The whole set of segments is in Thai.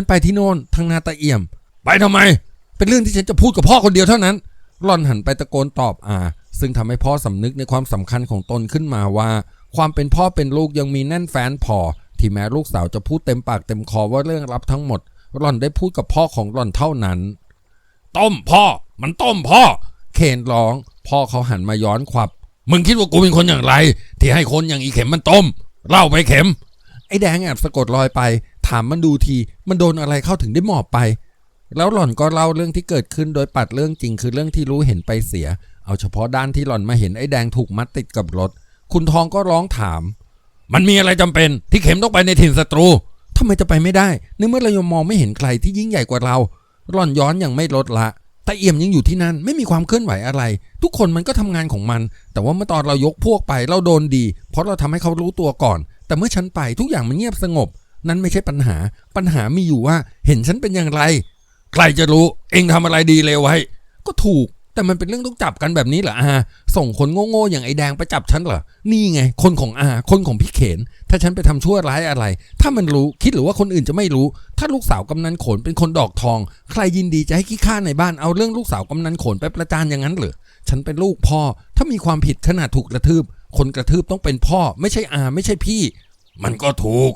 ฉันไปที่โน่นทางนาตาเอี่ยม ไปทำไม เป็นเรื่องที่ฉันจะพูดกับพ่อคนเดียวเท่านั้นหล่อนหันไปตะโกนตอบอาซึ่งทำให้พ่อสำนึกในความสำคัญของตนขึ้นมาว่า ความเป็นพ่อเป็นลูกยังมีแน่นแฟ้นพอ ที่แม้ลูกสาวจะพูดเต็มปากเต็มคอว่าเรื่องลับทั้งหมด หล่อนได้พูดกับพ่อของหล่อนเท่านั้น ต้มพ่อ มันต้มพ่อ เคนร้อง พ่อเขาหันมาย้อนขวับ มึงคิดว่ากูเป็นคนอย่างไร ที่ให้คนอย่างอีเข็มมันต้ม เล่าไปเข็ม ไอ้แดงแอบสะกดรอยไป ถามมันดูที มันโดนอะไรเข้าถึงได้หมอบไป แล้วหล่อนก็เล่าเรื่องที่เกิดขึ้นโดยปัดเรื่องจริงคือเรื่องที่รู้เห็นไปเสีย เอาเฉพาะด้านที่หล่อนมาเห็นไอ้แดงถูกมัดติดกับรถ คุณทองก็ร้องถาม มันมีอะไรจำเป็นที่เข็มต้องไปในถิ่นศัตรูทำไมจะไปไม่ได้ในเมื่อเรายังมองไม่เห็นใครที่ยิ่งใหญ่กว่าเราหล่อนย้อนอย่างไม่ลดละแต่เอี่ยมยังอยู่ที่นั่นไม่มีความเคลื่อนไหวอะไร ทุกคนมันก็ทำงานของมัน แต่ว่าเมื่อตอนเรายกพวกไปเราโดนดี เพราะเราทำให้เขารู้ตัวก่อน แต่เมื่อฉันไปทุกอย่างมันเงียบสงบ นั่นไม่ใช่ปัญหา ปัญหามีอยู่ว่า เห็นฉันเป็นอย่างไร ใครจะรู้ เองทำอะไรดีเลวไว้ ก็ถูก แต่มันเป็นเรื่องต้องจับกันแบบนี้เหรออา ส่งคนโง่ๆอย่างไอ้แดงไปจับฉันเหรอ นี่ไง คนของอา คนของพี่เขน ถ้าฉันไปทำชั่วร้ายอะไร ถ้ามันรู้ คิดหรือว่าคนอื่นจะไม่รู้ ถ้าลูกสาวกำนันโขนเป็นคนดอกทอง ใครยินดีจะให้ขี้ข้าในบ้าน เอาเรื่องลูกสาวกำนันโขนไปประจานอย่างนั้นเหรอ ฉันเป็นลูกพ่อ ถ้ามีความผิดขนาดถูกกระทืบ คนกระทืบต้องเป็นพ่อ ไม่ใช่อา ไม่ใช่พี่ มันก็ถูก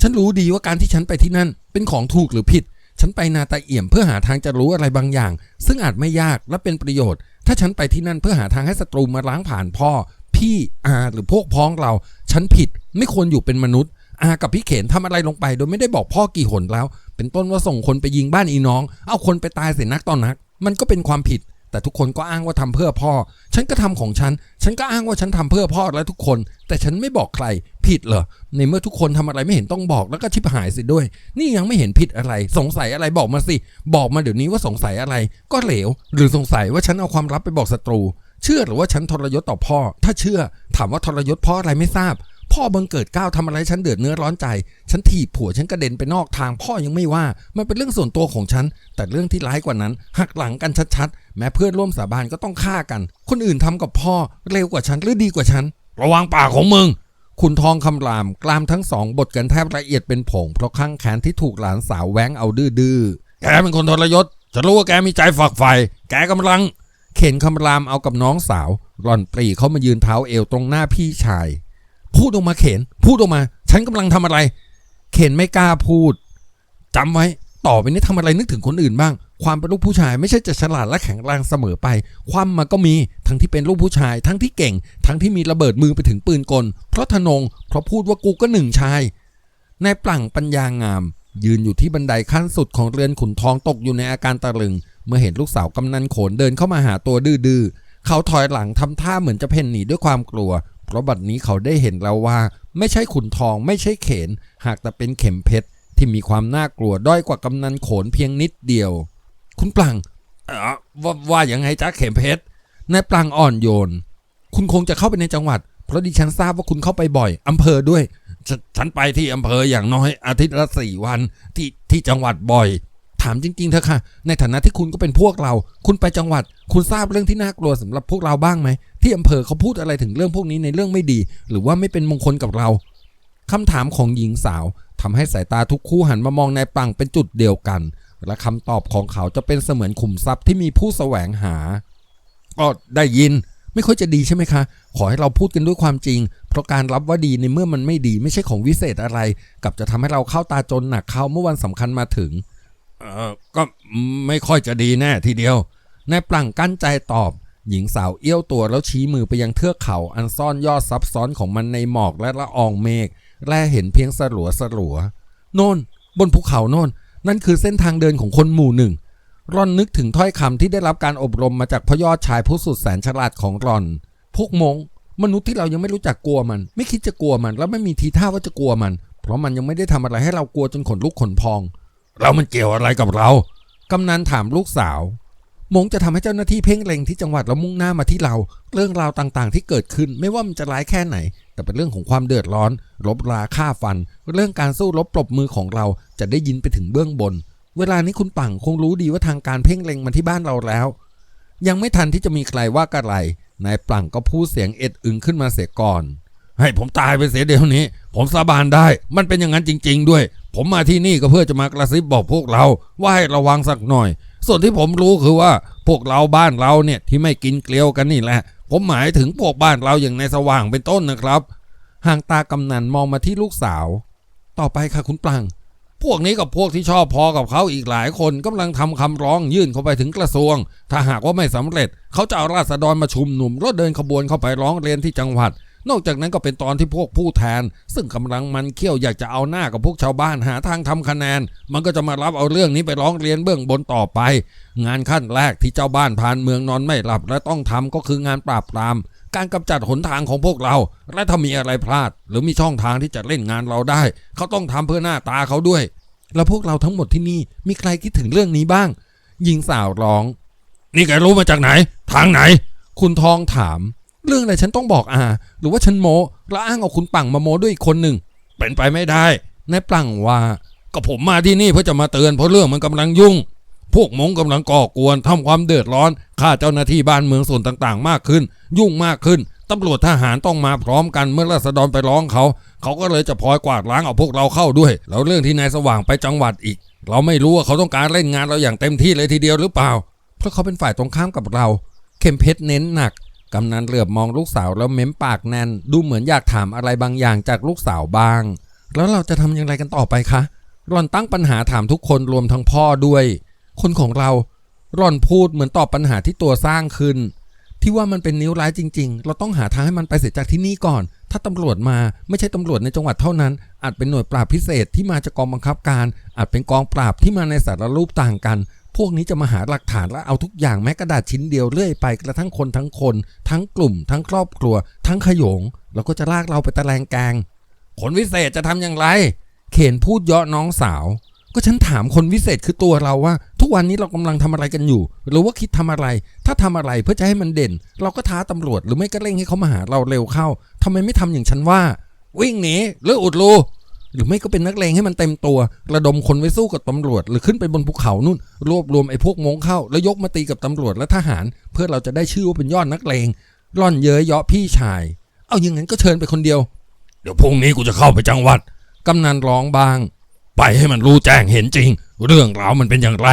ฉันรู้ดีว่าการที่ฉันไปที่นั่น เป็นของถูกหรือผิด ฉันไปนาตาเอี่ยมเพื่อหาทางจะรู้อะไรบางอย่าง ซึ่งอาจไม่ยากและเป็นประโยชน์ ถ้าฉันไปที่นั่นเพื่อหาทางให้ศัตรูมาล้างผ่านพ่อ พี่อาหรือพวกพ้องเรา ฉันผิดไม่ควรอยู่เป็นมนุษย์อากับพี่เขนทำอะไรลงไป โดยไม่ได้บอกพ่อกี่หนแล้ว เป็นต้นว่าส่งคนไปยิงบ้านอีน้อง เอาคนไปตายเสียนักต่อนัก มันก็เป็นความผิด แต่ทุกคนก็อ้างว่าทำเพื่อพ่อ ฉันก็ทำของฉัน ฉันก็อ้างว่าฉันทำเพื่อพ่อและทุกคน แต่ฉันไม่บอกใคร ผิดเหรอ ในเมื่อทุกคนทำอะไรไม่เห็นต้องบอกแล้วก็ชิบหายสิด้วย นี่ยังไม่เห็นผิดอะไร สงสัยอะไรบอกมาสิ บอกมาเดี๋ยวนี้ว่าสงสัยอะไร ก็เหลว หรือสงสัยว่าฉันเอาความลับไปบอกศัตรู เชื่อหรือว่าฉันทรยศต่อพ่อ ถ้าเชื่อ ถามว่าทรยศพราะอะไรไม่ทราบ พ่อบังเกิดก้าวทำอะไรฉันเดือดเนื้อร้อนใจ ฉันถีบผัวฉันกระเด็นไปนอกทาง พ่อยังไม่ว่า มันเป็นเรื่องส่วนตัวของฉัน แต่เรื่องที่ร้ายกว่านั้น หักหลังกันชัดๆ แม้เพื่อนร่วมสาบานก็ต้องฆ่ากัน คนอื่นทำกับพ่อเร็วกว่าฉันหรือดีกว่าฉัน ระวังปากของมึง คุณทองคำราม กลามทั้งสองบทกันแทบละเอียดเป็นผง เพราะข้างแขนที่ถูกหลานสาวแว้งเอาดื้อๆ แกเป็นคนทรยศ ฉันรู้ว่าแกมีใจฝักใฝ่แกกำลัง เข็นคำรามเอากับน้องสาว หล่อนปรีเข้ามายืนเท้าเอวตรงหน้าพี่ชาย พูดออกมาเข็นพูดออกมา ฉันกำลังทำอะไร เข็นไม่กล้าพูดจำไว้ ต่อไปนี้ทำอะไรนึกถึงคนอื่นบ้าง ความเป็นลูกผู้ชายไม่ใช่จะฉลาดและแข็งแรงเสมอไป ความมันก็มี ทั้งที่เป็นลูกผู้ชาย ทั้งที่เก่ง ทั้งที่มีระเบิดมือไปถึงปืนกล เพราะทนง เพราะพูดว่ากูก็หนึ่งชาย นายปลั่งปัญญางาม ยืนอยู่ที่บันไดขั้นสุดของเรือนขุนทองตกอยู่ในอาการตะลึง เมื่อเห็นลูกสาวกำนันโขนเดินเข้ามาหาตัวดื้อเขาถอยหลังทำท่าเหมือนจะเพ่นหนีด้วยความกลัว เพราะบัดนี้เขาได้เห็นแล้วว่า ไม่ใช่ขุนทองไม่ใช่เขน หากแต่เป็นเข็มเพชรที่มีความน่ากลัวด้อยกว่ากำนันโขนเพียงนิดเดียว คุณปลังเอ่อว่าว่างไงจ๊ะเข็มเพชรนายปลังอ่อนโยน คุณคงจะเข้าไปในจังหวัด เพราะดิฉันทราบว่าคุณเข้าไปบ่อยอำเภอด้วยฉฉันไปที่อำเภออย่างน้อยอาทิตย์ละสี่วันที่ที่จังหวัดบ่อยามจริงๆเถอะค่ะ ในฐานะที่คุณก็เป็นพวกเรา คุณไปจังหวัด คุณทราบเรื่องที่น่ากลัวสำหรับพวกเราบ้างไหม ที่อำเภอเขาพูดอะไรถึงเรื่องพวกนี้ในเรื่องไม่ดี หรือว่าไม่เป็นมงคลกับเราคำถามของหญิงสาวทำให้สายตาทุกคู่หันมามองนายปังเป็นจุดเดียวกัน และคำตอบของเขาจะเป็นเสมือนขุมทรัพย์ที่มีผู้แสวงหาก็ได้ยิน ไม่ค่อยจะดีใช่ไหมคะ ขอให้เราพูดกันด้วยความจริง เพราะการรับว่าดีในเมื่อมันไม่ดี ไม่ใช่ของวิเศษอะไรกลับจะทำให้เราเข้าตาจนหนักเข้าเมื่อวันสำคัญมาถึง เออก็ไม่ค่อยจะดีแน่ทีเดียวนายปลั่งกั้นใจตอบ หญิงสาวเอี้ยวตัวแล้วชี้มือไปยังเทือกเขาอันซ่อนยอดซับซ้อนของมันในหมอกและละอองเมฆแลเห็นเพียงสลัวสลัวโน่น บนภูเขาโน่น นั่นคือเส้นทางเดินของคนหมู่หนึ่งรอนนึกถึงถ้อยคำที่ได้รับการอบรมมาจากพยอดชายผู้สุดแสนฉลาดของรอน พวกมง มนุษย์ที่เรายังไม่รู้จักกลัวมัน ไม่คิดจะกลัวมัน แล้วไม่มีทีท่าว่าจะกลัวมัน เพราะมันยังไม่ได้ทำอะไรให้เรากลัวจนขนลุกขนพอง เรามันเกี่ยวอะไรกับเรา กำนันถามลูกสาว มงจะทำให้เจ้าหน้าที่เพ่งเล็งที่จังหวัดแล้วมุ่งหน้ามาที่เรา เรื่องราวต่างๆ ที่เกิดขึ้นไม่ว่ามันจะร้ายแค่ไหน แต่เป็นเรื่องของความเดือดร้อนรบราฆ่าฟัน เรื่องการสู้รบปรบมือของเราจะได้ยินไปถึงเบื้องบน เวลานี้คุณปังคงรู้ดีว่าทางการเพ่งเล็งมาที่บ้านเราแล้ว ยังไม่ทันที่จะมีใครว่ากระไรนายปังก็พูดเสียงเอ็ดอึงขึ้นมาเสียก่อนให้ผมตายไปเสียเดี๋ยวนี้ ผมสาบานได้ มันเป็นอย่างนั้นจริง ๆ ด้วย ผมมาที่นี่ก็เพื่อจะมากระซิบบอกพวกเราว่าให้ระวังสักหน่อย ส่วนที่ผมรู้คือว่าพวกเราบ้านเราเนี่ยที่ไม่กินเกลียวกันนี่แหละ ผมหมายถึงพวกบ้านเราอย่างในสว่างเป็นต้นนะครับห่างตากำนันมองมาที่ลูกสาว ต่อไปค่ะคุณปลัง พวกนี้กับพวกที่ชอบพอกับเขาอีกหลายคนกำลังทำคำร้องยื่นเข้าไปถึงกระทรวง ถ้าหากว่าไม่สำเร็จ เขาจะเอาราษฎรมาชุมนุมรถเดินขบวนเข้าไปร้องเรียนที่จังหวัด นอกจากนั้นก็เป็นตอนที่พวกผู้แทน ซึ่งกำลังมันเคี่ยวอยากจะเอาหน้ากับพวกชาวบ้านหาทางทำคะแนน มันก็จะมารับเอาเรื่องนี้ไปร้องเรียนเบื้องบนต่อไป งานขั้นแรกที่เจ้าบ้านผ่านเมืองนอนไม่หลับ และต้องทำก็คืองานปราบปราม การกำจัดหนทางของพวกเรา และถ้ามีอะไรพลาด หรือมีช่องทางที่จะเล่นงานเราได้ เขาต้องทำเพื่อหน้าตาเขาด้วย แล้วพวกเราทั้งหมดที่นี่มีใครคิดถึงเรื่องนี้บ้างหญิงสาวร้อง นี่แกรู้มาจากไหน ทางไหน คุณทองถาม เรื่องอะไรฉันต้องบอกอาหรือว่าฉันโมแล้วอ้างเอาคุณปังมาโมด้วยอีกคนหนึ่งเป็นไปไม่ได้นายปลังว่าก็ผมมาที่นี่เพื่อจะมาเตือนเพราะเรื่องมันกำลังยุ่ง พวกมงกำลังก่อกวนทำความเดือดร้อนฆ่าเจ้าหน้าที่บ้านเมืองส่วนต่างๆ มากขึ้น ยุ่งมากขึ้นตำรวจทหารต้องมาพร้อมกันเมื่อราษฎรไปร้องเขา เขาก็เลยจะพลอยกวาดล้างเอาพวกเราเข้าด้วย แล้วเรื่องที่นายสว่างไปจังหวัดอีก เราไม่รู้ว่าเขาต้องการเล่นงานเราอย่างเต็มที่เลยทีเดียวหรือเปล่า เพราะเขาเป็นฝ่ายตรงข้ามกับเรา เข็มเพชรเน้นหนัก กำนันเหลือบมองลูกสาวแล้วเม้มปากแน่น ดูเหมือนอยากถามอะไรบางอย่างจากลูกสาวบ้าง แล้วเราจะทำอย่างไรกันต่อไปคะรอนตั้งปัญหาถามทุกคนรวมทั้งพ่อด้วย คนของเรารอนพูดเหมือนตอบปัญหาที่ตัวสร้างขึ้น ที่ว่ามันเป็นนิ้วร้ายจริง ๆ เราต้องหาทางให้มันไปเสียจากที่นี่ก่อน ถ้าตำรวจมาไม่ใช่ตำรวจในจังหวัดเท่านั้น อาจเป็นหน่วยปราบพิเศษที่มาจากกองบังคับการ อาจเป็นกองปราบที่มาในสารรูปต่างกัน พวกนี้จะมาหาหลักฐานและเอาทุกอย่างแม้กระดาษชิ้นเดียวเรื่อยไปกระทั่งคนทั้งคน ทั้งกลุ่ม ทั้งครอบครัว ทั้งขยง แล้วก็จะลากเราไปตะแลงแกงคนวิเศษจะทำอย่างไร เขนพูดเยาะน้องสาว ก็ฉันถามคนวิเศษคือตัวเราว่า ทุกวันนี้เรากำลังทำอะไรกันอยู่ หรือว่าคิดทำอะไร ถ้าทำอะไรเพื่อจะให้มันเด่น เราก็ท้าตำรวจหรือไม่ก็เร่งให้เขามาหาเราเร็วเข้าทำไมไม่ทำอย่างฉันว่า วิ่งหนีหรืออุดรู หรือไม่ก็เป็นนักเลงให้มันเต็มตัว ระดมคนไว้สู้กับตำรวจ หรือขึ้นไปบนภูเขานู่น รวบรวมไอ้พวกมงเข้า แล้วยกมาตีกับตำรวจและทหาร เพื่อเราจะได้ชื่อว่าเป็นยอดนักเลงร่อนเย้ยเยาะพี่ชาย เอาอย่างนั้นก็เชิญไปคนเดียว เดี๋ยวพรุ่งนี้กูจะเข้าไปจังหวัดกำนันร้องบาง ไปให้มันรู้แจ้งเห็นจริง เรื่องราวมันเป็นอย่างไร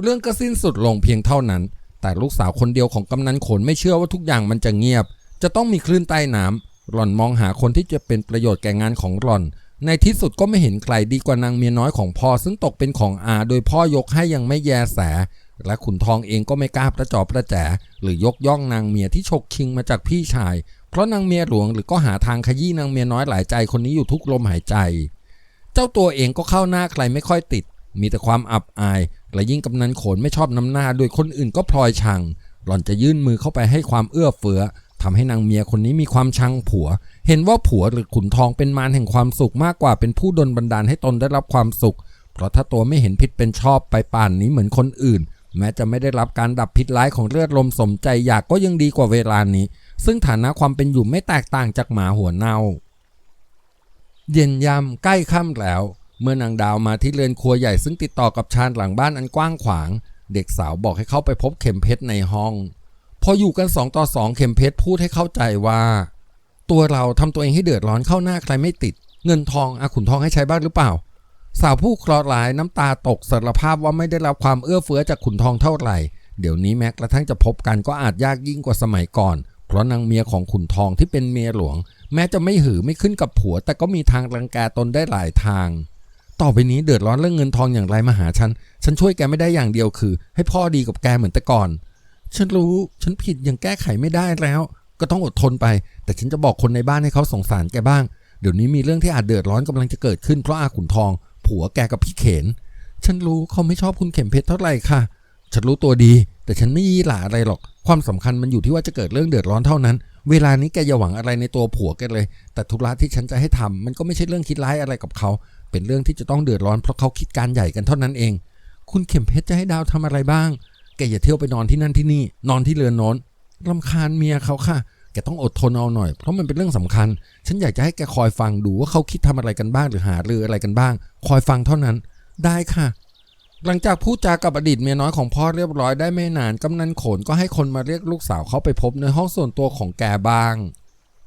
เรื่องก็สิ้นสุดลงเพียงเท่านั้น แต่ลูกสาวคนเดียวของกำนันขนไม่เชื่อว่าทุกอย่างมันจะเงียบ จะต้องมีคลื่นใต้น้ำ หล่อนมองหาคนที่จะเป็นประโยชน์แก่งานของหล่อน ในที่สุดก็ไม่เห็นใครดีกว่านางเมียน้อยของพ่อ ซึ่งตกเป็นของอาโดยพ่อยกให้ยังไม่แยแส และขุนทองเองก็ไม่กล้าประจอบประแจ หรือยกย่องนางเมียที่ฉกชิงมาจากพี่ชาย เพราะนางเมียหลวงหรือก็หาทางขยี้นางเมียน้อยหลายใจคนนี้อยู่ทุกลมหายใจ เจ้าตัวเองก็เข้าหน้าใครไม่ค่อยติด มีแต่ความอับอาย และยิ่งกำนันโขนไม่ชอบน้ำหน้าโดยคนอื่นก็พลอยชังหล่อนจะยื่นมือเข้าไปให้ความเอื้อเฟื้อ ทำให้นางเมียคนนี้มีความชังผัว เห็นว่าผัวหรือขุนทองเป็นมารแห่งความสุขมากกว่าเป็นผู้ดลบันดาลให้ตนได้รับความสุข เพราะถ้าตัวไม่เห็นผิดเป็นชอบไปป่านนี้เหมือนคนอื่น แม้จะไม่ได้รับการดับพิษร้ายของเลือดลมสมใจอยากก็ยังดีกว่าเวลานี้ ซึ่งฐานะความเป็นอยู่ไม่แตกต่างจากหมาหัวเน่า เย็นยำใกล้ค่ำแล้ว เมื่อนางดาวมาที่เรือนครัวใหญ่ซึ่งติดต่อกับชานหลังบ้านอันกว้างขวาง เด็กสาวบอกให้เข้าไปพบเข็มเพชรในห้อง พออยู่กันสองต่อสองเข็มเพชรพูดให้เข้าใจว่า ตัวเราทำตัวเองให้เดือดร้อนเข้าหน้าใครไม่ติด เงินทองอาขุนทองให้ใช้บ้างหรือเปล่า สาวผู้เคราะห์ร้ายน้ำตาตกสารภาพว่าไม่ได้รับความเอื้อเฟื้อจากขุนทองเท่าไหร่ เดี๋ยวนี้แม้กระทั่งจะพบกันก็อาจยากยิ่งกว่าสมัยก่อน เพราะนางเมียของขุนทองที่เป็นเมียหลวง แม้จะไม่หือไม่ขึ้นกับผัว แต่ก็มีทางรังแกตนได้หลายทางต่อไปนี้เดือดร้อนเรื่องเงินทองอย่างไรมาหาฉัน ฉันช่วยแกไม่ได้อย่างเดียวคือ ให้พ่อดีกับแกเหมือนแต่ก่อน ฉันรู้ ฉันผิดยังแก้ไขไม่ได้แล้ว ก็ต้องอดทนไป แต่ฉันจะบอกคนในบ้านให้เขาสงสารแกบ้าง เดี๋ยวนี้มีเรื่องที่อาจเดือดร้อนกำลังจะเกิดขึ้นเพราะอาขุนทอง ผัวแกกับพี่เขน ฉันรู้เขาไม่ชอบคุณเข็มเพชรเท่าไหร่ค่ะ ฉันรู้ตัวดี แต่ฉันไม่ยี่หลาอะไรหรอก ความสำคัญมันอยู่ที่ว่าจะเกิดเรื่องเดือดร้อนเท่านั้น เวลานี้แกอย่าหวังอะไรในตัวผัวแกเลย แต่ธุระที่ฉันจะให้ทำมันก็ไม่ใช่เรื่องคิดร้ายอะไรกับเขา เป็นเรื่องที่จะต้องเดือดร้อนเพราะเขาคิดการใหญ่กันเท่านั้นเอง คุณเข็มเพชรจะให้ดาวทำอะไรบ้าง แกอย่าเที่ยวไปนอนที่นั่นที่นี่ นอนที่เรือนน้นรำคาญเมียเขาค่ะ แกต้องอดทนเอาหน่อย เพราะมันเป็นเรื่องสำคัญ ฉันอยากจะให้แกคอยฟังดูว่าเขาคิดทำอะไรกันบ้างหรือหาเรืออะไรกันบ้าง คอยฟังเท่านั้น ได้ค่ะ หลังจากพูดจากับอดีตเมียน้อยของพ่อเรียบร้อยได้ไม่นาน กำนันโขนก็ให้คนมาเรียกลูกสาวเขาไปพบในห้องส่วนตัวของแกบ้าง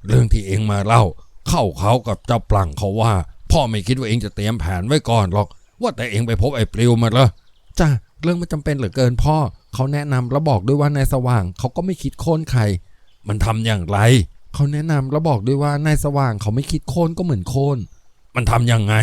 เรื่องที่เองมาเล่า เข้าเขากับเจ้าปลังเขาว่า พ่อไม่คิดว่าเองจะเตรียมแผนไว้ก่อนหรอก ว่าแต่เองไปพบไอ้ปลิวมาเหรอจ้าเรื่องมันจำเป็นเหลือเกินพ่อ เขาแนะนำแล้วบอกด้วยว่านายสว่างเขาก็ไม่คิดโค่นใคร มันทำอย่างไร เขาแนะนำแล้วบอกด้วยว่านายสว่างเขาไม่คิดโค่นก็เหมือนโค่นมันทำยังไง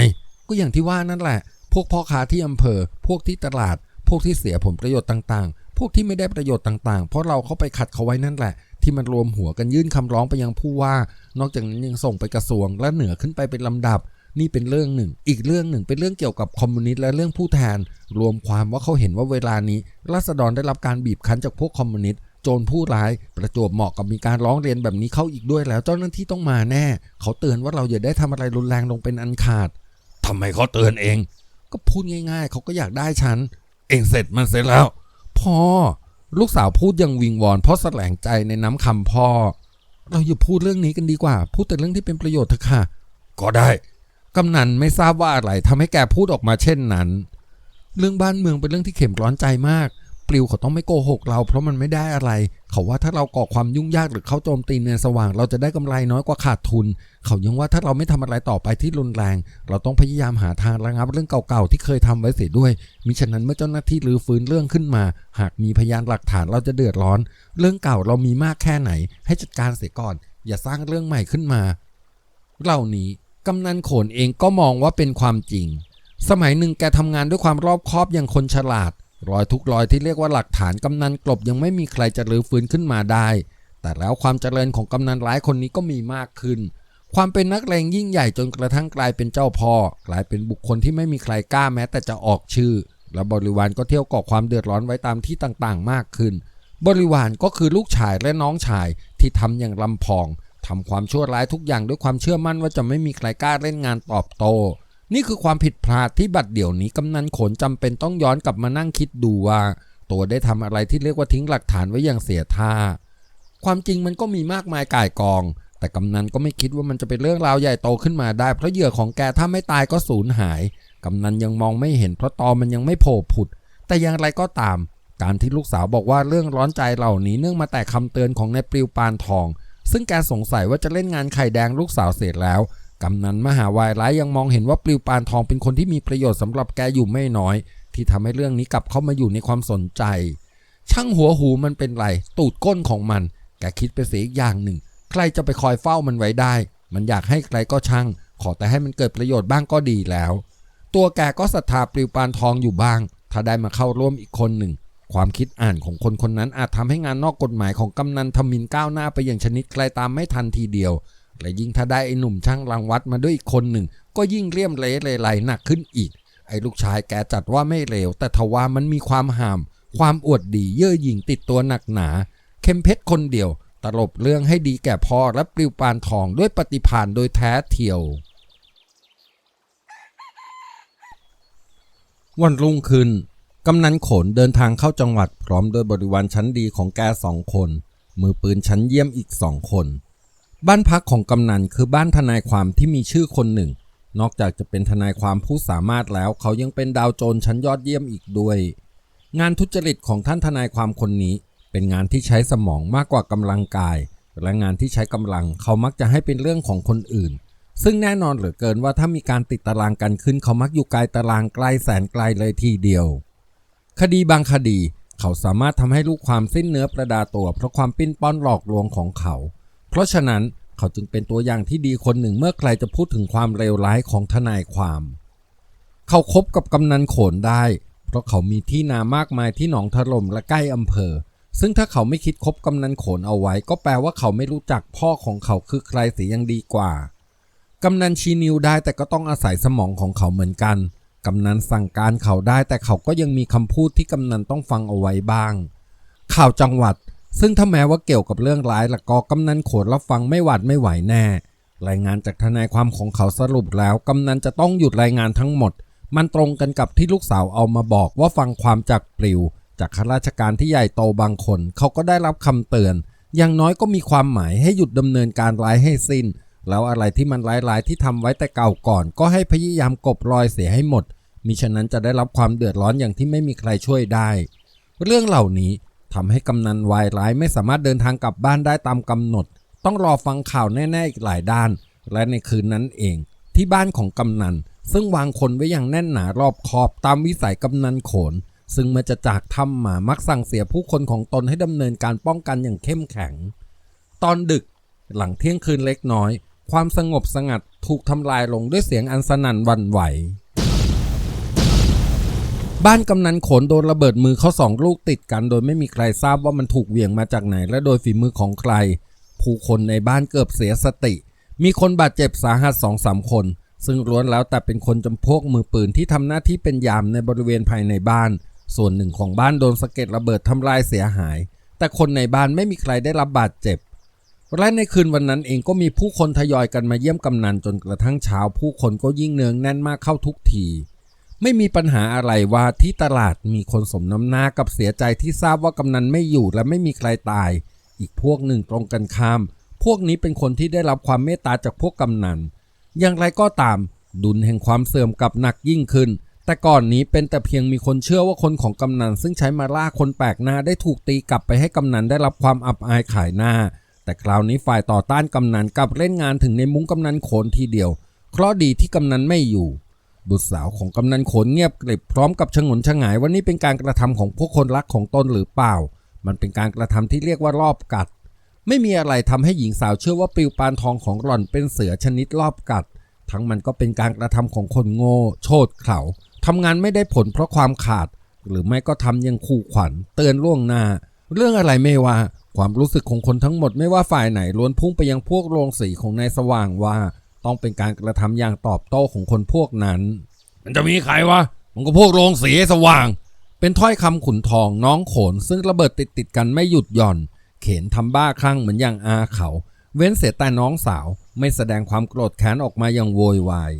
ก็อย่างที่ว่านั่นแหละ พวกพ่อค้าที่อำเภอ พวกที่ตลาด พวกที่เสียผลประโยชน์ต่างๆ พวกที่ไม่ได้ประโยชน์ต่างๆ เพราะเราเข้าไปขัดเขาไว้นั่นแหละ ที่มันรวมหัวกันยื่นคำร้องไปยังผู้ว่า นอกจากนั้นยังส่งไปกระทรวงและเหนือขึ้นไปเป็นลำดับ นี่เป็นเรื่องหนึ่ง อีกเรื่องหนึ่งเป็นเรื่องเกี่ยวกับคอมมิวนิสต์และเรื่องผู้แทน รวมความว่าเขาเห็นว่าเวลานี้รัษฎรได้รับการบีบคั้นจากพวกคอมมิวนิสต์โจรผู้ร้ายประจวบเหมาะกับมีการร้องเรียนแบบนี้เข้าอีกด้วยแล้วเจ้าหน้าที่ต้องมาแน่ เขาเตือนว่าเราอย่าได้ทำอะไรรุนแรงลงเป็นอันขาดทำไมเขาเตือนเอง ก็พูดง่าย ๆ เขาก็อยากได้ฉัน เองเสร็จมันเสร็จแล้ว พ่อ ลูกสาวพูดยังวิงวอนเพราะแสลงใจในน้ำคำพ่อ เราอย่าพูดเรื่องนี้กันดีกว่า พูดแต่เรื่องที่เป็นประโยชน์เถอะค่ะ ก็ได้ กำนันไม่ทราบว่าอะไรทำให้แกพูดออกมาเช่นนั้น เรื่องบ้านเมืองเป็นเรื่องที่เข็มร้อนใจมาก ปลิวเขาต้องไม่โกหกเรา เพราะมันไม่ได้อะไร เขาว่าถ้าเราก่อความยุ่งยากหรือเข้าโจมตีในสว่าง เราจะได้กำไรน้อยกว่าขาดทุน เขายังว่าถ้าเราไม่ทำอะไรต่อไปที่รุนแรง เราต้องพยายามหาทางระงับเรื่องเก่าๆที่เคยทำไว้เสียด้วยมิฉะนั้นเมื่อเจ้าหน้าที่รื้อฟื้นเรื่องขึ้นมา หากมีพยานหลักฐานเราจะเดือดร้อน เรื่องเก่าเรามีมากแค่ไหน ให้จัดการเสียก่อน อย่าสร้างเรื่องใหม่ขึ้นมาเหล่านี้ กำนันโขนเองก็มองว่าเป็นความจริง สมัยหนึ่งแกทำงานด้วยความรอบคอบอย่างคนฉลาด รอยทุกรอยที่เรียกว่าหลักฐานกำนันกลบยังไม่มีใครจะรื้อฟื้นขึ้นมาได้ แต่แล้วความเจริญของกำนันร้ายคนนี้ก็มีมากขึ้น ความเป็นนักเลงยิ่งใหญ่จนกระทั่งกลายเป็นเจ้าพ่อ กลายเป็นบุคคลที่ไม่มีใครกล้าแม้แต่จะออกชื่อ และบริวารก็เที่ยวก่อความเดือดร้อนไว้ตามที่ต่างๆ มากขึ้น บริวารก็คือลูกชายและน้องชายที่ทำอย่างลำพอง ทำความชั่วร้ายทุกอย่างด้วยความเชื่อมั่นว่าจะไม่มีใครกล้าเล่นงานตอบโต้นี่คือความผิดพลาดที่บัดเดี๋ยวนี้กำนันโขนจำเป็นต้องย้อนกลับมานั่งคิดดูว่า ตัวได้ทำอะไรที่เรียกว่าทิ้งหลักฐานไว้อย่างเสียท่า ความจริงมันก็มีมากมายก่ายกอง แต่กำนันก็ไม่คิดว่ามันจะเป็นเรื่องราวใหญ่โตขึ้นมาได้ เพราะเหยื่อของแกถ้าไม่ตายก็สูญหายกำนันยังมองไม่เห็นเพราะตอมันยังไม่โผล่ผุด แต่อย่างไรก็ตาม การที่ลูกสาวบอกว่าเรื่องร้อนใจเหล่านี้เนื่องมาแต่คำเตือนของนายปลิวปานทอง ซึ่งแกสงสัยว่าจะเล่นงานไข่แดงลูกสาวเสร็จแล้วกำนันมหาวายร้ายยังมองเห็นว่าปลิวปานทองเป็นคนที่มีประโยชน์สำหรับแกอยู่ไม่น้อย ที่ทำให้เรื่องนี้กลับเข้ามาอยู่ในความสนใจ ช่างหัวหูมันเป็นไร ตูดก้นของมัน แกคิดไปเสียอีกอย่างหนึ่ง ใครจะไปคอยเฝ้ามันไว้ได้ มันอยากให้ใครก็ช่าง ขอแต่ให้มันเกิดประโยชน์บ้างก็ดีแล้ว ตัวแกก็ศรัทธาปลิวปานทองอยู่บ้าง ถ้าได้มาเข้าร่วมอีกคนหนึ่ง ความคิดอ่านของคนคนนั้นอาจทำให้งานนอกกฎหมายของกำนันทมินก้าวหน้าไปอย่างชนิดใครตามไม่ทันทีเดียว และยิ่งถ้าได้ไอ้หนุ่มช่างรังวัดมาด้วยอีกคนหนึ่ง ก็ยิ่งเลี่ยมเละเลยไหลหนักขึ้นอีก ไอ้ลูกชายแกจัดว่าไม่เลวแต่ทว่ามันมีความหาม ความอวดดีเย่อหยิ่งติดตัวหนักหนา เข้มเพชรคนเดียว ตลบเรื่องให้ดีแก่พ่อและปลิวปานทองด้วยปฏิภาณโดยแท้เทียววันรุ่งขึ้น กำนันโขนเดินทางเข้าจังหวัดพร้อมด้วยบริวารชั้นดีของแกสองคน มือปืนชั้นเยี่ยมอีกสองคน บ้านพักของกำนันคือบ้านทนายความที่มีชื่อคนหนึ่ง นอกจากจะเป็นทนายความผู้สามารถแล้ว เขายังเป็นดาวโจรชั้นยอดเยี่ยมอีกด้วย งานทุจริตของท่านทนายความคนนี้ เป็นงานที่ใช้สมองมากกว่ากำลังกาย และงานที่ใช้กำลังเขามักจะให้เป็นเรื่องของคนอื่น ซึ่งแน่นอนเหลือเกินว่าถ้ามีการติดตารางกันขึ้น เขามักอยู่ไกลตารางไกลแสนไกลเลยทีเดียว คดีบางคดี เขาสามารถทำให้ลูกความสิ้นเนื้อประดาตัว เพราะความปิ้นป้อนหลอกลวงของเขา เพราะฉะนั้นเขาจึงเป็นตัวอย่างที่ดีคนหนึ่งเมื่อใครจะพูดถึงความเลวร้ายของทนายความ เขาคบกับกำนันโขนได้ เพราะเขามีที่นามากมายที่หนองถล่มและใกล้อำเภอ ซึ่งถ้าเขาไม่คิดคบกำนันโขนเอาไว้ ก็แปลว่าเขาไม่รู้จักพ่อของเขาคือใครเสียยังดีกว่ากำนันชีนิวได้แต่ก็ต้องอาศัยสมองของเขาเหมือนกัน กำนันสั่งการเขาได้ แต่เขาก็ยังมีคำพูดที่กำนันต้องฟังเอาไว้บ้าง ข่าวจังหวัด ซึ่งถ้าแม้ว่าเกี่ยวกับเรื่องร้ายละก็กำนันโขนรับฟังไม่หวาดไม่ไหวแน่ รายงานจากทนายความของเขาสรุปแล้วกำนันจะต้องหยุดรายงานทั้งหมด มันตรงกันกับที่ลูกสาวเอามาบอกว่าฟังความจากปลิว จากข้าราชการที่ใหญ่โตบางคน เขาก็ได้รับคำเตือน อย่างน้อยก็มีความหมายให้หยุดดำเนินการร้ายให้สิ้น แล้วอะไรที่มันร้ายๆที่ทำไว้แต่เก่าก่อน ก็ให้พยายามกบรอยเสียให้หมดมิฉะนั้นจะได้รับความเดือดร้อนอย่างที่ไม่มีใครช่วยได้ เรื่องเหล่านี้ทำให้กำนันวายร้ายไม่สามารถเดินทางกลับบ้านได้ตามกำหนด ต้องรอฟังข่าวแน่ๆอีกหลายด้าน และในคืนนั้นเอง ที่บ้านของกำนัน ซึ่งวางคนไว้อย่างแน่นหนารอบขอบตามวิสัยกำนันโขน ซึ่งเมื่อจะจากถ้ำมามักสั่งเสียผู้คนของตนให้ดำเนินการป้องกันอย่างเข้มแข็ง ตอนดึกหลังเที่ยงคืนเล็กน้อย ความสงบสงัดถูกทำลายลงด้วยเสียงอันสนั่นวันไหว บ้านกำนันขนโดนระเบิดมือเขาสองลูกติดกัน โดยไม่มีใครทราบว่ามันถูกเหวี่ยงมาจากไหน และโดยฝีมือของใคร ผู้คนในบ้านเกือบเสียสติ มีคนบาดเจ็บสาหัสสองสามคน ซึ่งล้วนแล้วแต่เป็นคนจำพวกมือปืนที่ทำหน้าที่เป็นยามในบริเวณภายในบ้าน ส่วนหนึ่งของบ้านโดนสะเก็ดระเบิดทำลายเสียหาย แต่คนในบ้านไม่มีใครได้รับบาดเจ็บ และในคืนวันนั้นเองก็มีผู้คนทยอยกันมาเยี่ยมกำนันจนกระทั่งเช้าผู้คนก็ยิ่งเนืองแน่นมากเข้าทุกที ไม่มีปัญหาอะไรว่าที่ตลาดมีคนสมน้ำหน้ากับเสียใจที่ทราบว่ากำนันไม่อยู่และไม่มีใครตาย อีกพวกหนึ่งตรงกันข้าม พวกนี้เป็นคนที่ได้รับความเมตตาจากพวกกำนัน อย่างไรก็ตาม ดุลแห่งความเสื่อมกับหนักยิ่งขึ้น แต่ก่อนนี้เป็นแต่เพียงมีคนเชื่อว่าคนของกำนันซึ่งใช้มาล่าคนแปลกหน้าได้ถูกตีกลับไปให้กำนันได้รับความอับอายขายหน้า แต่คราวนี้ฝ่ายต่อต้านกำนันกลับเล่นงานถึงในมุ้งกำนันโขนทีเดียว เคราะดีที่กำนันไม่อยู่ บุตรสาวของกำนันโขนเงียบกริบพร้อมกับชงนชงายว่านี่เป็นการกระทำของพวกคนรักของตนหรือเปล่า มันเป็นการกระทำที่เรียกว่ารอบกัด ไม่มีอะไรทำให้หญิงสาวเชื่อว่าปิวปานทองของหล่อนเป็นเสือชนิดรอบกัด ทั้งมันก็เป็นการกระทำของคนโง่ โชดเขาทำงานไม่ได้ผลเพราะความขาด หรือไม่ก็ทำยังขู่ขวัญ เตือนล่วงหน้า เรื่องอะไรไม่ว่า ความรู้สึกของคนทั้งหมดไม่ว่าฝ่ายไหนล้วนพุ่งไปยังพวกโรงสีของนายสว่างว่า ต้องเป็นการกระทำอย่างตอบโต้ของคนพวกนั้น มันจะมีใครวะมันก็พวกโรงสีสว่าง เป็นถ้อยคำขุนทองน้องโขน ซึ่งระเบิดติดติดกันไม่หยุดหย่อน เขนทำบ้าคลั่งเหมือนอย่างอาเขา เว้นเสียแต่น้องสาว ไม่แสดงความโกรธแค้นออกมาอย่างโวยวาย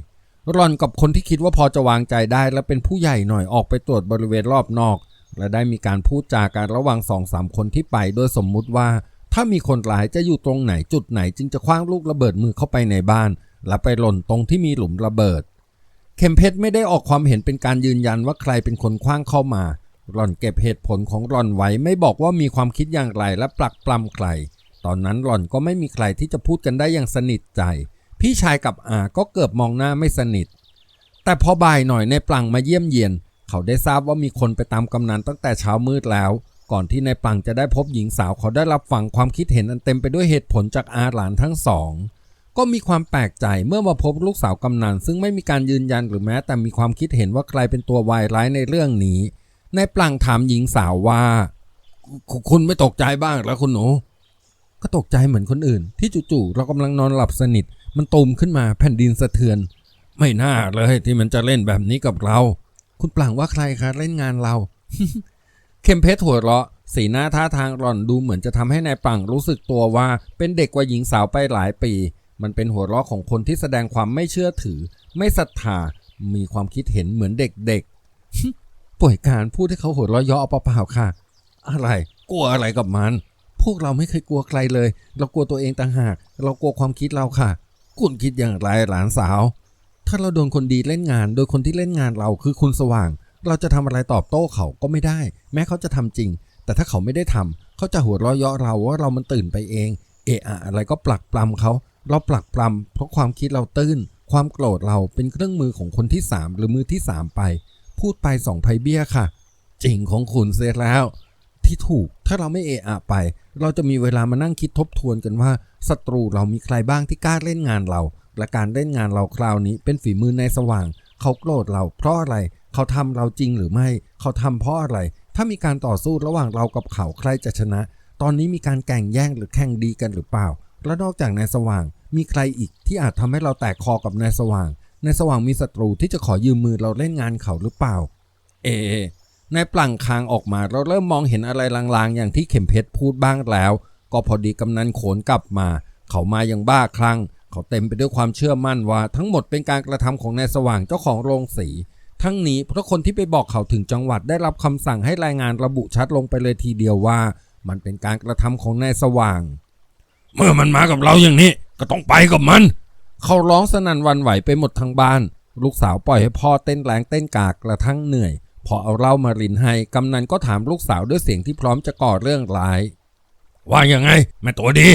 รอนกับคนที่คิดว่าพอจะวางใจได้และเป็นผู้ใหญ่หน่อยออกไปตรวจบริเวณรอบนอก และได้มีการพูดจากันระหว่างสองสามคนที่ไปโดยสมมุติว่า ถ้ามีคนร้ายจะอยู่ตรงไหนจุดไหนจึงจะคว้างลูกระเบิดมือเข้าไปในบ้าน และไปหล่นตรงที่มีหลุมระเบิด เข็มเพชรไม่ได้ออกความเห็นเป็นการยืนยันว่าใครเป็นคนคว้างเข้ามาหล่อนเก็บเหตุผลของหล่อนไว้ไม่บอกว่ามีความคิดอย่างไรและปลักปลำใคร ตอนนั้นหล่อนก็ไม่มีใครที่จะพูดกันได้อย่างสนิทใจ พี่ชายกับอาก็เกือบมองหน้าไม่สนิท แต่พอบ่ายหน่อยในปลังมาเยี่ยมเยียน เขาได้ทราบว่ามีคนไปตามกำนันตั้งแต่เช้ามืดแล้ว ก่อนที่ในปลังจะได้พบหญิงสาวเขาได้รับฟังความคิดเห็นอันเต็มไปด้วยเหตุผลจากอาหลานทั้งสอง ก็มีความแปลกใจเมื่อมาพบลูกสาวกำนันซึ่งไม่มีการยืนยันหรือแม้ แต่มีความคิดเห็นว่าใครเป็นตัววายร้ายในเรื่องนี้ในปลังถามหญิงสาวว่า คุณไม่ตกใจบ้างแล้วคุณหนูก็ตกใจเหมือนคนอื่น ที่จู่ๆเรากำลังนอนหลับสนิท มันตูมขึ้นมาแผ่นดินสะเทือน ไม่น่าเลยที่มันจะเล่นแบบนี้กับเรา คุณปลังว่าใครคะเล่นงานเรา เข้มเพชรหัวเราะ สีหน้าท่าทางหล่อนดูเหมือนจะทำให้นายปังรู้สึกตัวว่าเป็นเด็กกว่าหญิงสาวไปหลายปี มันเป็นหัวเราะของคนที่แสดงความไม่เชื่อถือ ไม่ศรัทธา มีความคิดเห็นเหมือนเด็กๆ ป่วยการพูดให้เขาหัวเราะยาะเอาเปล่าๆค่ะ อะไร กลัวอะไรกับมัน พวกเราไม่เคยกลัวใครเลย เรากลัวตัวเองต่างหาก เรากลัวความคิดเราค่ะ คุณคิดอย่างไรหลานสาว ถ้าเราโดนคนดีเล่นงาน โดยคนที่เล่นงานเราคือคุณสว่าง เราจะทำอะไรตอบโต้เขาก็ไม่ได้ แม้เขาจะทำจริง แต่ถ้าเขาไม่ได้ทำเขาจะหัวเราะเยาะเราว่าเรามันตื่นไปเอง เอะอะอะไรก็ปลักปลำเขา เราปลักปลำเพราะความคิดเราตื้น ความโกรธเราเป็นเครื่องมือของคนที่สามหรือมือที่สามไป พูดไปสองไพเบี้ยค่ะ จริงของคุณเสร็จแล้ว ที่ถูกถ้าเราไม่เอะอะไป เราจะมีเวลามานั่งคิดทบทวนกันว่าศัตรูเรามีใครบ้างที่กล้าเล่นงานเรา และการเล่นงานเราคราวนี้เป็นฝีมือในสว่าง เขาโกรธเราเพราะอะไรเขาทำเราจริงหรือไม่ เขาทำเพราะอะไร ถ้ามีการต่อสู้ระหว่างเรากับเขาใครจะชนะ ตอนนี้มีการแข่งแย่งหรือแข่งดีกันหรือเปล่า และนอกจากนายสว่าง มีใครอีกที่อาจทำให้เราแตกคอกับนายสว่างนายสว่างมีศัตรูที่จะขอยืมมือเราเล่นงานเขาหรือเปล่า เอนายปลั่งคางออกมาเราเริ่มมองเห็นอะไรลางๆ อย่างที่เข็มเพชรพูดบ้างแล้ว ก็พอดีกำนันโขนกลับมา เขามาอย่างบ้าคลั่ง เขาเต็มไปด้วยความเชื่อมั่นว่าทั้งหมดเป็นการกระทำของนายสว่างเจ้าของโรงสี ทั้งนี้เพราะคนที่ไปบอกเขาถึงจังหวัดได้รับคำสั่งให้รายงานระบุชัดลงไปเลยทีเดียวว่า มันเป็นการกระทำของนายสว่าง เมื่อมันมากับเราอย่างนี้ ก็ต้องไปกับมัน เขาร้องสนั่นวันไหวไปหมดทั้งบ้าน ลูกสาวปล่อยให้พ่อเต้นแรงเต้นกากกระทั่งเหนื่อย พอเอาเหล้ามารินให้กำนันก็ถามลูกสาวด้วยเสียงที่พร้อมจะก่อเรื่องร้าย ว่ายังไงแม่ตัวดี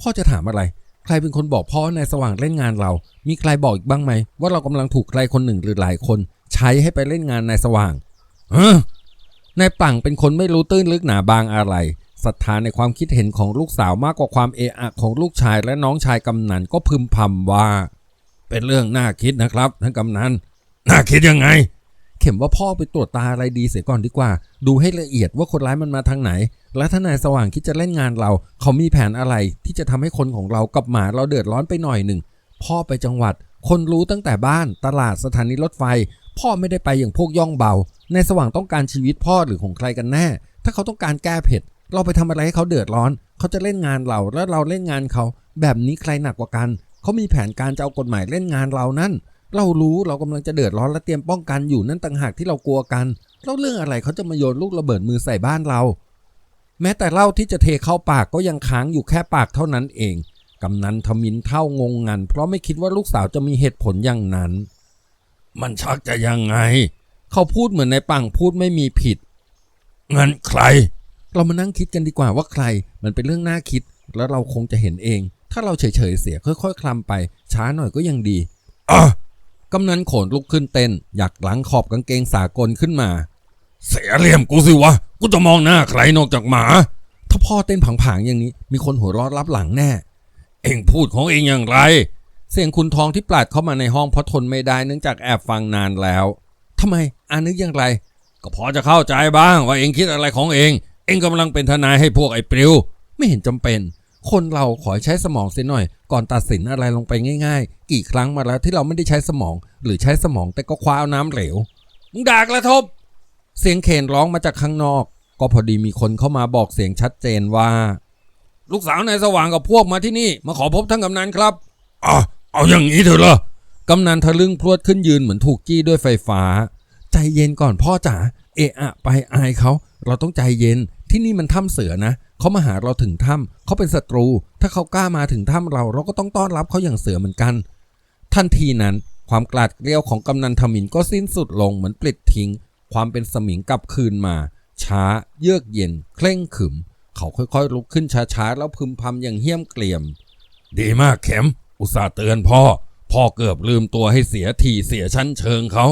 พ่อจะถามอะไร ใครเป็นคนบอกพ่อนายสว่างเล่นงานเรา มีใครบอกอีกบ้างไหม ว่าเรากำลังถูกใครคนหนึ่งหรือหลายคน ใช้ให้ไปเล่นงานนายสว่างเออนายปังเป็นคนไม่รู้ตื้นลึกหนาบางอะไรศรัทธาในความคิดเห็นของลูกสาวมากกว่าความเอะอะของลูกชายและน้องชายกำนันก็พึมพำว่า เป็นเรื่องน่าคิดนะครับท่านกำนันน่าคิดยังไง เข็มว่าพ่อไปตรวจตาอะไรดีเสียก่อนดีกว่า ดูให้ละเอียดว่าคนร้ายมันมาทางไหน และถ้านายสว่างคิดจะเล่นงานเรา เขามีแผนอะไรที่จะทำให้คนของเรากับหมาเราเดือดร้อนไปหน่อยหนึ่ง พ่อไปจังหวัด คนรู้ตั้งแต่บ้าน ตลาดสถานีรถไฟ พ่อไม่ได้ไปอย่างพวกย่องเบา ในสว่างต้องการชีวิตพ่อหรือของใครกันแน่ ถ้าเขาต้องการแก้เผ็ด เราไปทำอะไรให้เขาเดือดร้อน เขาจะเล่นงานเราแล้วเราเล่นงานเขา แบบนี้ใครหนักกว่ากัน เขามีแผนการจะเอากฎหมายเล่นงานเรานั่น เรารู้เรากำลังจะเดือดร้อนและเตรียมป้องกันอยู่นั่นต่างหากที่เรากลัวกันแล้วเรื่องอะไรเขาจะมาโยนลูกระเบิดมือใส่บ้านเรา แม้แต่เหล้าที่จะเทเข้าปากก็ยังค้างอยู่แค่ปากเท่านั้นเองกำนันทมินเท่างงงัน เพราะไม่คิดว่าลูกสาวจะมีเหตุผลอย่างนั้น มันชักจะยังไง เขาพูดเหมือนในปังพูดไม่มีผิดงั้นใคร เรามานั่งคิดกันดีกว่าว่าใคร มันเป็นเรื่องน่าคิด แล้วเราคงจะเห็นเอง ถ้าเราเฉยๆเสียค่อย ๆ คลำไป ช้าหน่อยก็ยังดีอะ กำนันโขนลุกขึ้นเต้น อยากหลังขอบกางเกงสากลขึ้นมา เสียเหลี่ยมกูสิวะ กูจะมองหน้าใครนอกจากหมา ถ้าพ่อเต้นผางๆอย่างนี้ มีคนหัวเร้อรับหลังแน่ เอ็งพูดของเอ็งอย่างไร เสียงคุณทองที่ปราดเข้ามาในห้องเพราะทนไม่ได้เนื่องจากแอบฟังนานแล้วทำไมอานึกอย่างไร ก็พอจะเข้าใจบ้างว่าเอ็งคิดอะไรของเอ็ง เอ็งกำลังเป็นทนายให้พวกไอ้ปลิว ไม่เห็นจำเป็น คนเราขอให้ใช้สมองเสียหน่อย ก่อนตัดสินอะไรลงไปง่ายๆ กี่ครั้งมาแล้วที่เราไม่ได้ใช้สมอง หรือใช้สมองแต่ก็คว้าเอาน้ำเหลวมึงด่ากระทบ เสียงเคนร้องมาจากข้างนอก ก็พอดีมีคนเข้ามาบอกเสียงชัดเจนว่า ลูกสาวนายสว่างกับพวกมาที่นี่ มาขอพบท่านกำนันครับอะเอาอย่างนี้เถอะเหรอกำนันทะลึ่งพรวดขึ้นยืนเหมือนถูกจี้ด้วยไฟฟ้า ใจเย็นก่อนพ่อจ๋าเอะอะไปอายเขา เราต้องใจเย็น ที่นี่มันถ้ำเสือนะเขามาหาเราถึงถ้ำเขาเป็นศัตรู ถ้าเขากล้ามาถึงถ้ำเรา เราก็ต้องต้อนรับเขาอย่างเสือเหมือนกัน ทันทีนั้น ความกลาดเกลียวของกำนันทมินก็สิ้นสุดลงเหมือนปลิดทิ้ง ความเป็นสมิงกลับคืนมา ช้า เยือกเย็น เคร่งขรึม เขาค่อยๆลุกขึ้นช้าๆแล้วพึมพำอย่างเหี้ยมเกรียม ดีมากเข็ม อุตส่าห์เตือนพ่อ พ่อเกือบลืมตัวให้เสียทีเสียชั้นเชิงเขา